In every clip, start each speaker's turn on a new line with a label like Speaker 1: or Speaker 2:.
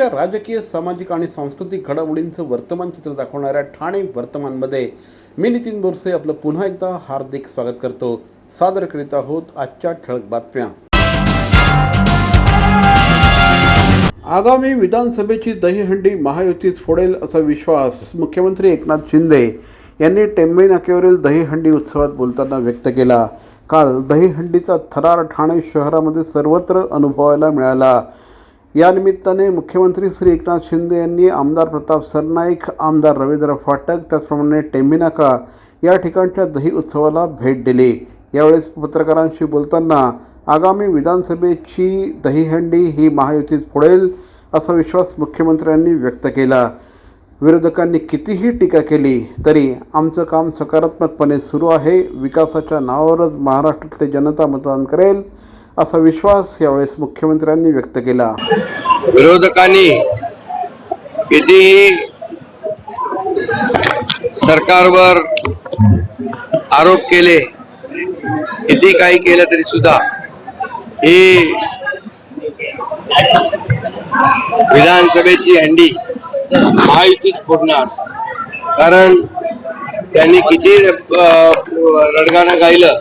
Speaker 1: राज्याच्या राजकीय सामाजिक आणि सांस्कृतिक घडामोडींचं वर्तमान चित्र दाखवणाऱ्या ठाणे वर्तमानमध्ये मी नितीन बोरसे आपलं पुन्हा एकदा हार्दिक स्वागत करतो. सादर करीत आहोत आजच्या ठळक बातम्या. आगामी विधानसभेची दहीहंडी महायुतीच फोडेल असा विश्वास मुख्यमंत्री एकनाथ शिंदे यांनी टेंबे नाक्यावरील दहीहंडी उत्सवात बोलताना व्यक्त केला. काल दहीहंडीचा थरार ठाणे शहरामध्ये सर्वत्र अनुभवायला मिळाला. या निमित्ताने मुख्यमंत्री श्री एकनाथ शिंदे यांनी आमदार प्रताप सरनाईक आमदार रवींद्र फाटक त्याचप्रमाणे टेंबिनाका या ठिकाणच्या दही उत्सवाला भेट दिली. यावेळेस पत्रकारांशी बोलताना आगामी विधानसभेची दहीहंडी ही महायुतीत फोडेल असा विश्वास मुख्यमंत्र्यांनी व्यक्त केला. विरोधकांनी कितीही टीका केली तरी आमचं काम सकारात्मकपणे सुरू आहे. विकासाच्या नावावरच महाराष्ट्रातली जनता मतदान करेल. असा विश्वास यावेळेस मुख्यमंत्र्यांनी व्यक्त केला.
Speaker 2: विरोधकांनी कितीही सरकारवर आरोप केले किती काही केलं तरी सुद्धा ही विधानसभेची हंडी महायुतीच फोडणार. कारण त्यांनी किती रडगाणं गायलं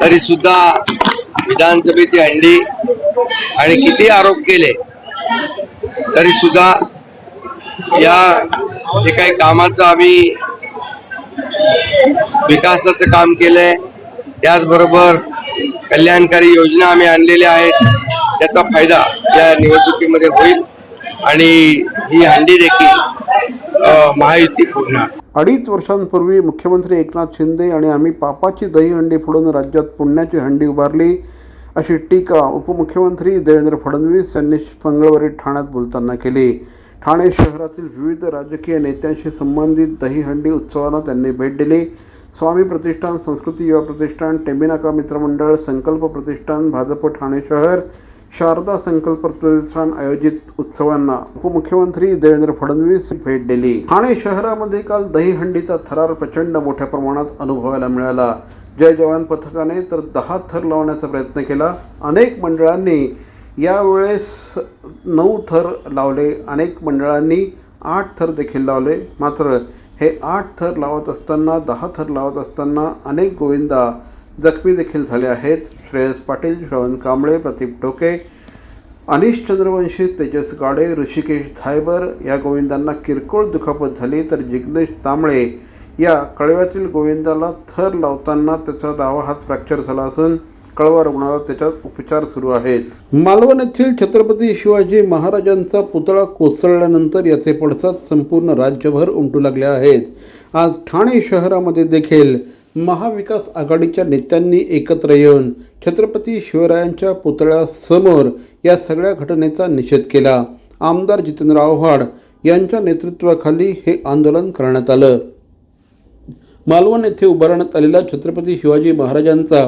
Speaker 2: तरी सुद्धा विधानसभेची हंडी आणि किती आरोप केले तरी सुद्धा या जे काही कामाचं आम्ही विकासाचं काम केलंय त्याचबरोबर कल्याणकारी योजना आम्ही आणलेल्या आहेत त्याचा फायदा या निवडणुकीमध्ये होईल आणि ही हंडी देखील महायुती फोडणार
Speaker 1: अडीच वर्षांपूर्वी मुख्यमंत्री एकनाथ शिंदे आणि आम्ही पापाची दहीहंडी फोडून राज्यात पुण्याची हंडी उभारली. अशी टीका उपमुख्यमंत्री देवेंद्र फडणवीस यांनी मंगळवारी ठाण्यात बोलताना केली. ठाणे शहरातील विविध राजकीय नेत्यांशी संबंधित दहीहंडी उत्सवाला त्यांनी भेट दिली. स्वामी प्रतिष्ठान संस्कृती युवा प्रतिष्ठान टेंबिनाका मित्रमंडळ संकल्प प्रतिष्ठान भाजप ठाणे शहर शारदा संकल्प प्रतिष्ठान आयोजित उत्सवांना उपमुख्यमंत्री देवेंद्र फडणवीस भेट दिली. ठाणे शहरामध्ये काल दहीहंडीचा थरार प्रचंड मोठ्या प्रमाणात अनुभवायला मिळाला. जय जवान पथकाने तर दहा थर लावण्याचा प्रयत्न केला. अनेक मंडळांनी यावेळेस नऊ थर लावले. अनेक मंडळांनी आठ थर देखील लावले. मात्र हे आठ थर लावत असताना दहा थर लावत असताना अनेक गोविंदा जखमी देखील झाले आहेत. श्रेयस पाटील श्रवण कांबळे प्रदीप टोके अनिश चंद्रवंशी तेजस गाडे ऋषिकेश झायबर या गोविंदांना किरकोळ दुखापत झाली. तर जिग्नेश तांबळे या कळव्यातील गोविंदाला थर लावताना त्याचा डावा हात फ्रॅक्चर झाला असून कळवा रुग्णाला त्याच्यात उपचार सुरू आहेत. मालवण येथील छत्रपती शिवाजी महाराजांचा पुतळा कोसळल्यानंतर याचे पडसाद संपूर्ण राज्यभर उमटू लागले आहेत. आज ठाणे शहरामध्ये देखील महाविकास आघाडीच्या नेत्यांनी एकत्र येऊन छत्रपती शिवरायांच्या पुतळ्यासमोर या सगळ्या घटनेचा निषेध केला. आमदार जितेंद्र आव्हाड यांच्या नेतृत्वाखाली हे आंदोलन करण्यात आलं. मालवण येथे उभारण्यात आलेला छत्रपती शिवाजी महाराजांचा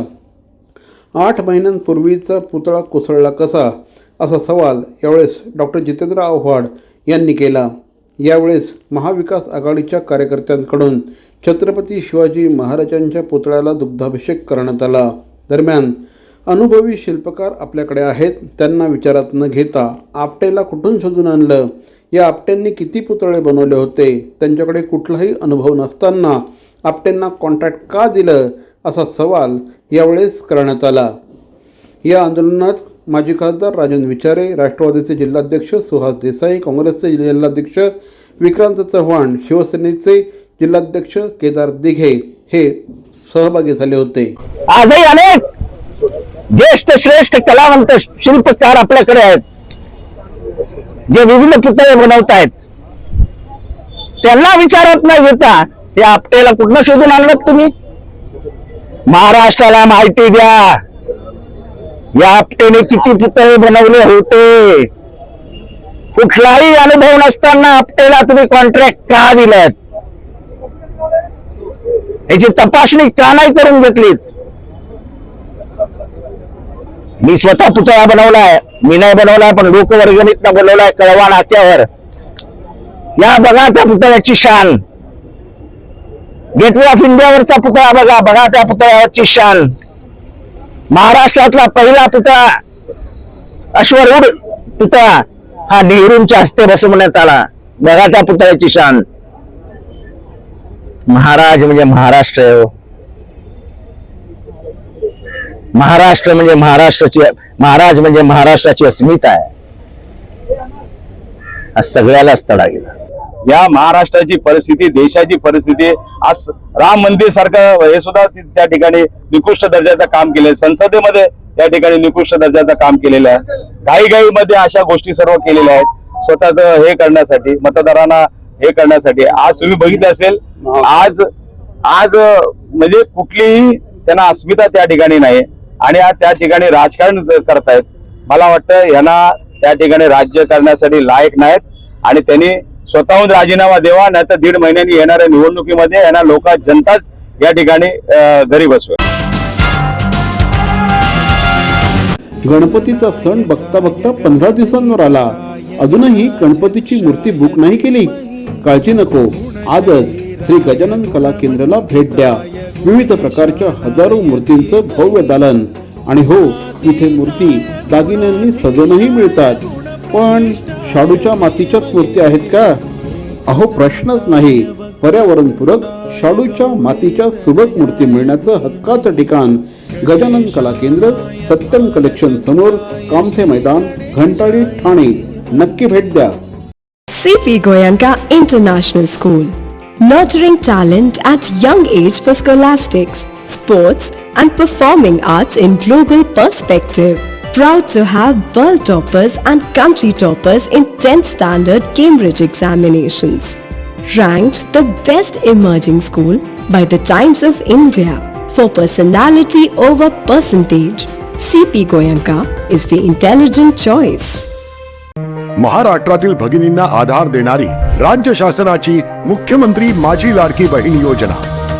Speaker 1: आठ महिन्यांपूर्वीचा पुतळा कोसळला कसा? असा सवाल यावेळेस डॉक्टर जितेंद्र आव्हाड यांनी केला. यावेळेस महाविकास आघाडीच्या कार्यकर्त्यांकडून छत्रपती शिवाजी महाराजांच्या पुतळ्याला दुग्धाभिषेक करण्यात आला. दरम्यान अनुभवी शिल्पकार आपल्याकडे आहेत. त्यांना विचारात न घेता आपटेला कुठून शोधून आणलं? या आपट्यांनी किती पुतळे बनवले होते? त्यांच्याकडे कुठलाही अनुभव नसताना आपटेंना कॉन्ट्रॅक्ट का दिलं असा सवाल यावेळेस करण्यात आला. या आंदोलनात माजी खासदार राजन विचारे राष्ट्रवादीचे जिल्हाध्यक्ष सुहास देसाई काँग्रेसचे जिल्हाध्यक्ष विक्रांत चव्हाण शिवसेनेचे जिल्हाध्यक्ष केदार दिघे हे सहभागी झाले होते.
Speaker 3: आजही अनेक ज्येष्ठ श्रेष्ठ कलावंत शिल्पकार आपल्याकडे आहेत. जे विविध पुतळे बनवत आहेत त्यांना विचारत न घेता या आपट्याला कुठनं शोधून आणलं तुम्ही? महाराष्ट्राला माहिती द्या. या आपटेने किती पुतळे बनवले होते. कुठलाही अनुभव नसताना आपटेला तुम्ही कॉन्ट्रॅक्ट का दिलात याची तपासणी का नाही करून घेतलीत? मी स्वतः पुतळा बनवलाय. मी नाही बनवलाय पण लोकवर्गणीतनं बनवलाय कळवा नाक्यावर. या बघा त्या पुतळ्याची शान. गेटवे ऑफ इंडियावरचा पुतळा बघा बघा त्या पुतळ्यावरची शान महाराष्ट्रातला पहिला पुतळा अश्वरूढ पुतळा हा नेहरूंच्या हस्ते बसवण्यात आला. बघा त्या पुतळ्याची शान महाराज म्हणजे महाराष्ट्र हो. महाराष्ट्र म्हणजे महाराष्ट्राची महाराज म्हणजे महाराष्ट्राची अस्मिता आहे. आज सगळ्यालाच तडा गेला.
Speaker 4: या महाराष्ट्राची परिस्थिती देशाची परिस्थिती आज राम मंदिर सारखं हे सुद्धा त्या ठिकाणी निकृष्ट दर्जाचं काम केलंय. संसदेमध्ये त्या ठिकाणी निकृष्ट दर्जाचं काम केलेलं आहे. काही काही अशा गोष्टी सर्व केलेल्या आहेत. स्वतःच हे करण्यासाठी मतदारांना हे करण्यासाठी. आज तुम्ही बघितलं असेल आज आज म्हणजे कुठलीही त्यांना अस्मिता त्या ठिकाणी नाही. आणि आज त्या ठिकाणी राजकारण करतायत. मला वाटतं यांना त्या ठिकाणी राज्य करण्यासाठी लायक नाहीत. आणि त्यांनी स्वतःहून राजीनामा द्यावा नाही तर दीड महिन्यांनी येणाऱ्या निवडणुकीमध्ये यांना लोक जनताच या ठिकाणी घरी बसवेल
Speaker 1: गणपतीचा सण बघता बघता पंधरा दिवसांवर आला. अजूनही गणपतीची मूर्ती बुक नाही केली. काळजी नको. आजच श्री गजानन कला केंद्राला भेट द्या. विविध प्रकारच्या हजारो मूर्तींचं भव्य दालन. आणि हो इथे मूर्ती दागिन्यांनी सजवूनही मिळतात. पण शाडूच्या मातीच्याच मूर्ती आहेत का? अहो प्रश्नच नाही. पर्यावरणपूरक शाडूच्या मातीच्या सुबक मूर्ती मिळण्याचं हक्काचं ठिकाण. गजानन कला केंद्र सत्यम कलेक्शन समोर कामथे मैदान घंटाळी ठाणे. नक्की भेट द्या.
Speaker 5: C P Goenka international school nurturing talent at young age for scholastics sports and performing arts in global perspective Proud to have world toppers and country toppers in 10th standard Cambridge examinations. Ranked the best emerging school by the Times of India for personality over percentage. CP Goyanka is the intelligent choice.
Speaker 6: महाराष्ट्रातील भगिनींना आधार देणारी राज्य शासनाची मुख्यमंत्री माझी लाडकी बहीण योजना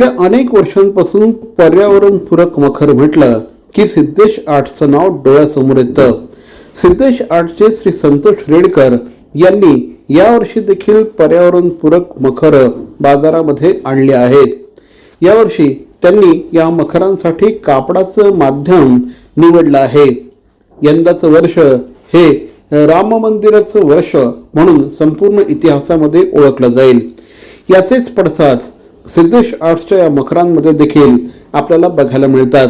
Speaker 1: गेल्या अनेक वर्षांपासून पर्यावरणपूरक मखर म्हटलं की सिद्धेश आर्टचं नाव डोळ्यासमोर येतं. सिद्धेश आर्टचे श्री संतोष रेडकर यांनी यावर्षी देखील पर्यावरणपूरक मखर बाजारामध्ये आणले आहेत. यावर्षी त्यांनी या मखरांसाठी कापडाचं माध्यम निवडलं आहे. यंदाचं वर्ष हे राम मंदिराचं वर्ष म्हणून संपूर्ण इतिहासामध्ये ओळखलं जाईल. याचेच पडसाद सिद्धेश आर्ट्सच्या या मखरांमध्ये देखील आपल्याला बघायला मिळतात.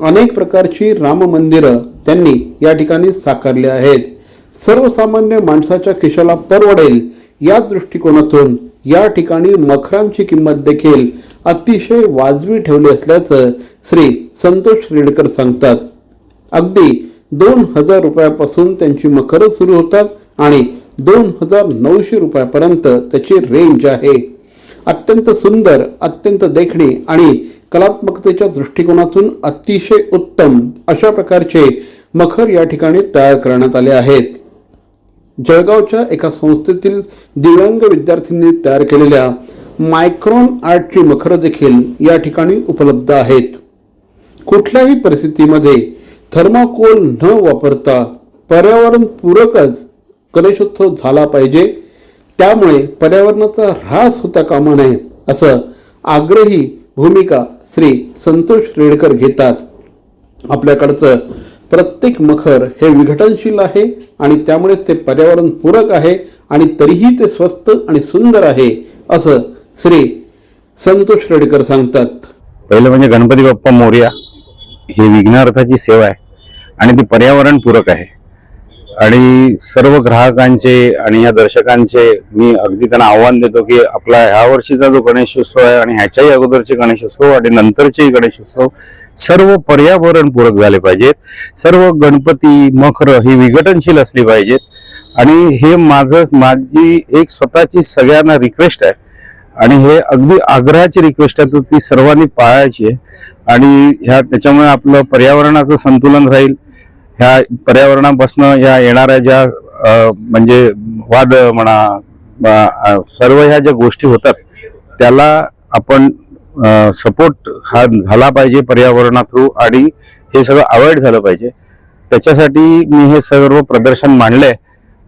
Speaker 1: अनेक प्रकारची राम मंदिरं त्यांनी या ठिकाणी साकारली आहेत. सर्वसामान्य माणसाच्या खिशाला परवडेल या दृष्टिकोनातून या ठिकाणी मखरांची किंमत देखील अतिशय वाजवी ठेवली असल्याचं श्री संतोष रेडकर सांगतात. अगदी दोन हजार रुपयापासून त्यांची मखरं सुरू होतात आणि दोन हजार नऊशे रुपयापर्यंत त्याची रेंज आहे. अत्यंत सुंदर अत्यंत देखणी आणि कलात्मकतेच्या दृष्टिकोनातून अतिशय उत्तम अशा प्रकारचे मखर या ठिकाणी तयार करण्यात आले आहेत. जळगावच्या एका संस्थेतील दिव्यांग विद्यार्थ्यांनी तयार केलेल्या मायक्रॉन आर्टची मखर देखील या ठिकाणी उपलब्ध आहेत. कुठल्याही परिस्थितीमध्ये थर्माकोल न वापरता पर्यावरण पूरकच गणेशोत्सव झाला पाहिजे त्यामुळे पर्यावरणाचा ऱ्हास होता कामा नये असं आग्रही भूमिका श्री संतोष रेडकर घेतात. आपल्याकडचं प्रत्येक मखर हे विघटनशील आहे आणि त्यामुळेच ते पर्यावरण पूरक आहे आणि तरीही ते स्वस्त आणि सुंदर आहे असं श्री संतोष रेडकर सांगतात.
Speaker 7: पहिलं म्हणजे गणपती बाप्पा मोर्या ही विघ्नार्थाची सेवा आहे आणि ती पर्यावरण पूरक आहे. आणि सर्व ग्राहकांचे आणि या दर्शकांचे मी अगदी त्यांना आव्हान देतो की आपला ह्या वर्षीचा जो गणेशोत्सव आहे आणि ह्याच्याही अगोदरचे गणेशोत्सव आणि नंतरचेही गणेशोत्सव सर्व पर्यावरणपूरक झाले पाहिजेत. सर्व गणपती मखर ही विघटनशील असली पाहिजेत. आणि हे माझं माझी एक स्वतःची सगळ्यांना रिक्वेस्ट आहे. आणि हे अगदी आग्रहाची रिक्वेस्ट आहे तर ती सर्वांनी पाळायची आहे. आणि ह्या त्याच्यामुळे आपलं पर्यावरणाचं संतुलन राहील. ह्या पर्यावरणापासून या येणाऱ्या ज्या म्हणजे वाद म्हणा सर्व ह्या ज्या गोष्टी होतात त्याला आपण सपोर्ट हा झाला पाहिजे पर्यावरणा थ्रू आणि हे सगळं अवॉइड झालं पाहिजे. त्याच्यासाठी मी हे सर्व प्रदर्शन मांडलंय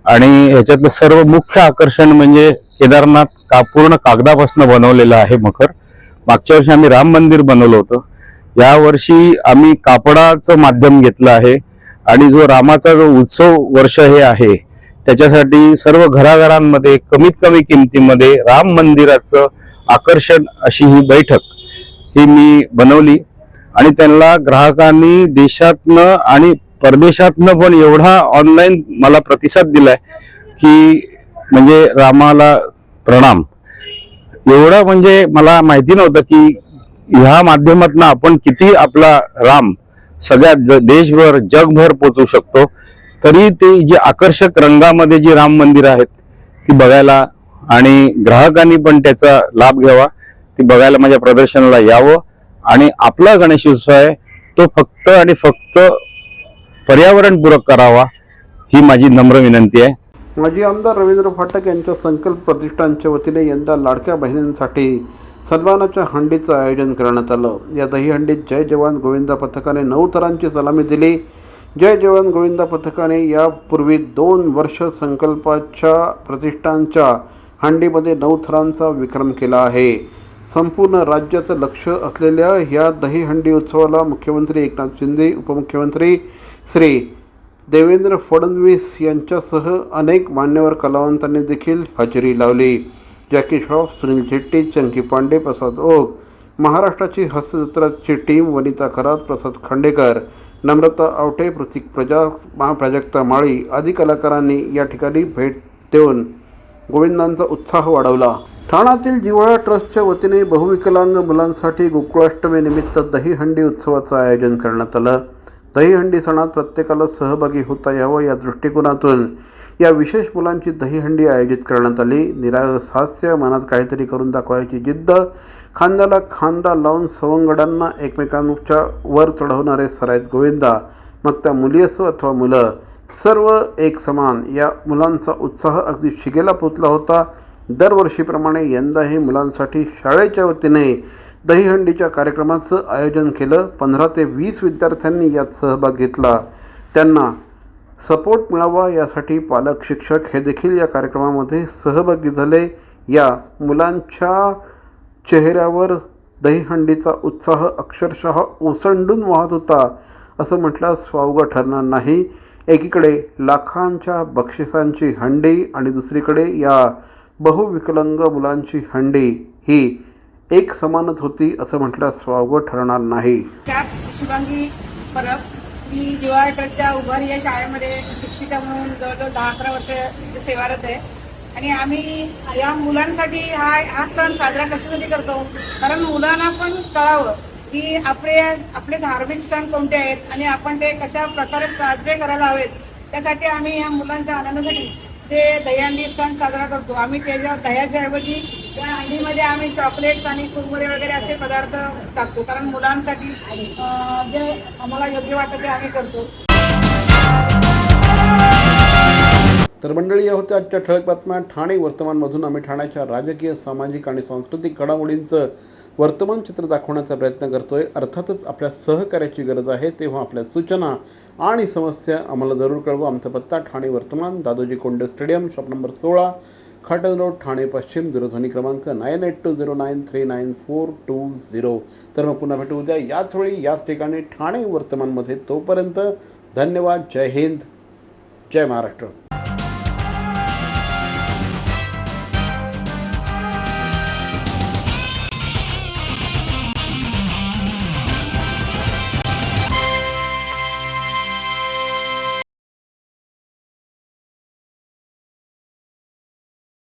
Speaker 7: आणि ह्याच्यातलं सर्व मुख्य आकर्षण म्हणजे केदारनाथ का पूर्ण कागदापासून बनवलेलं आहे मखर. मागच्या वर्षी आम्ही राम मंदिर बनवलं होतं. यावर्षी आम्ही कापडाचं माध्यम घेतलं आहे. आणि जो रामाचा जो उत्सव वर्ष हे आहे त्याच्यासाठी सर्व घराघरांमध्ये कमीत कमी किमतीमध्ये राम मंदिराचं आकर्षण अशी ही बैठक ही मी बनवली. आणि त्यांना ग्राहकांनी देशातनं आणि परदेशातनं पण एवढा ऑनलाईन मला प्रतिसाद दिलाय की म्हणजे रामाला प्रणाम. एवढं म्हणजे मला माहिती नव्हतं की ह्या माध्यमातून आपण किती आपला राम सगळ्या ज- देशभर जगभर पोचू शकतो. तरी ते जे आकर्षक रंगामध्ये जी राम मंदिर आहेत ती बघायला आणि ग्राहकांनी पण त्याचा लाभ घ्यावा. ती बघायला माझ्या प्रदर्शनाला यावं. आणि आपला गणेशोत्सव आहे तो फक्त आणि फक्त पर्यावरणपूरक करावा ही माझी नम्र विनंती आहे.
Speaker 1: माजी आमदार रवींद्र फाटक यांच्या संकल्प प्रतिष्ठानच्या वतीने यंदा लाडक्या बहिणींसाठी सन्मानाच्या हंडीचं आयोजन करण्यात आलं. या दहीहंडीत जय जवान गोविंदा पथकाने नऊ थरांची सलामी दिली. जय जवान गोविंदा पथकाने यापूर्वी दोन वर्ष संकल्पाच्या प्रतिष्ठानच्या हंडीमध्ये नऊ थरांचा विक्रम केला आहे. संपूर्ण राज्याचं लक्ष असलेल्या ह्या दहीहंडी उत्सवाला मुख्यमंत्री एकनाथ शिंदे उपमुख्यमंत्री श्री देवेंद्र फडणवीस यांच्यासह अनेक मान्यवर कलावंतांनी देखील हजेरी लावली. जॅकी श्रॉफ सुनील शेट्टी चंकी पांडे प्रसाद ओक महाराष्ट्राची हस्तचित्राची टीम वनिता खरात प्रसाद खांडेकर नम्रता आवटे प्रतीक प्रजा महाप्राजक्ता माळी आदी कलाकारांनी या ठिकाणी भेट देऊन गोविंदांचा उत्साह वाढवला. ठाण्यातील जिव्हाळा ट्रस्टच्या वतीने बहुविकलांग मुलांसाठी गोकुळाष्टमी निमित्त दहीहंडी उत्सवाचं आयोजन करण्यात आलं. दहीहंडी सणात प्रत्येकाला सहभागी होता यावं या दृष्टिकोनातून या विशेष मुलांची दहीहंडी आयोजित करण्यात आली. निरागस हास्य मनात काहीतरी करून दाखवायची जिद्द. खांद्याला खांदा लावून सवंगडांना एकमेकांच्या वर चढवणारे सरायत गोविंदा मग त्या मुली असो अथवा मुलं सर्व एक समान. या मुलांचा उत्साह अगदी शिगेला पोचला होता. दरवर्षीप्रमाणे यंदाही मुलांसाठी शाळेच्या वतीने दहीहंडीच्या कार्यक्रमाचं आयोजन केलं. पंधरा ते वीस विद्यार्थ्यांनी यात सहभाग घेतला. त्यांना सपोर्ट मिळावा यासाठी पालक शिक्षक हे देखील या कार्यक्रमामध्ये सहभागी झाले. या मुलांच्या चेहऱ्यावर दहीहंडीचा उत्साह अक्षरशः ओसंडून वाहत होता असं म्हटल्यास वावगं ठरणार नाही. एकीकडे लाखांच्या बक्षिसांची हंडी आणि दुसरीकडे या बहुविकलांग मुलांची हंडी ही एक समानच होती असं म्हटल्यास वावगं ठरणार नाही.
Speaker 8: परब मी जिवा गटच्या उभारी या शाळेमध्ये शिक्षिका म्हणून जवळजवळ दहा अकरा वर्ष सेवारत आहे. आणि आम्ही या मुलांसाठी हा हा सण साजरा कशासाठी करतो? कारण मुलांना पण कळावं की आपले आपले धार्मिक सण कोणते आहेत आणि आपण ते कशा प्रकारे साजरे करायला हवेत त्यासाठी आम्ही या मुलांच्या आनंदासाठी ते दह्यांनी सण साजरा करतो. आम्ही त्याच्या दह्याच्या ऐवजी त्या हंडीमध्ये आम्ही चॉकलेट्स आणि कुरमुरे वगैरे असे पदार्थ टाकतो. कारण मुलांसाठी जे आम्हाला योग्य वाटतं ते आम्ही करतो.
Speaker 1: तर मंडळी या होत्या आजच्या ठळक बातम्या. ठाणे वर्तमानमधून आम्ही ठाण्याच्या राजकीय सामाजिक आणि सांस्कृतिक घडामोडींचं वर्तमान चित्र दाखवण्याचा प्रयत्न करतोय. अर्थातच आपल्या सहकार्याची गरज आहे तेव्हा आपल्या सूचना आणि समस्या आम्हाला जरूर कळवा. आमचा पत्ता ठाणे वर्तमान Dadoji Konde stadium shop number सोळा खाटन रोड ठाणे पश्चिम दूरध्वनी क्रमांक nine eight two zero nine three nine four two zero. तर मग पुन्हा भेटू उद्या. याच वेळी याच ठिकाणी ठाणे वर्तमानमध्ये तोपर्यंत धन्यवाद. जय हिंद. जय महाराष्ट्र.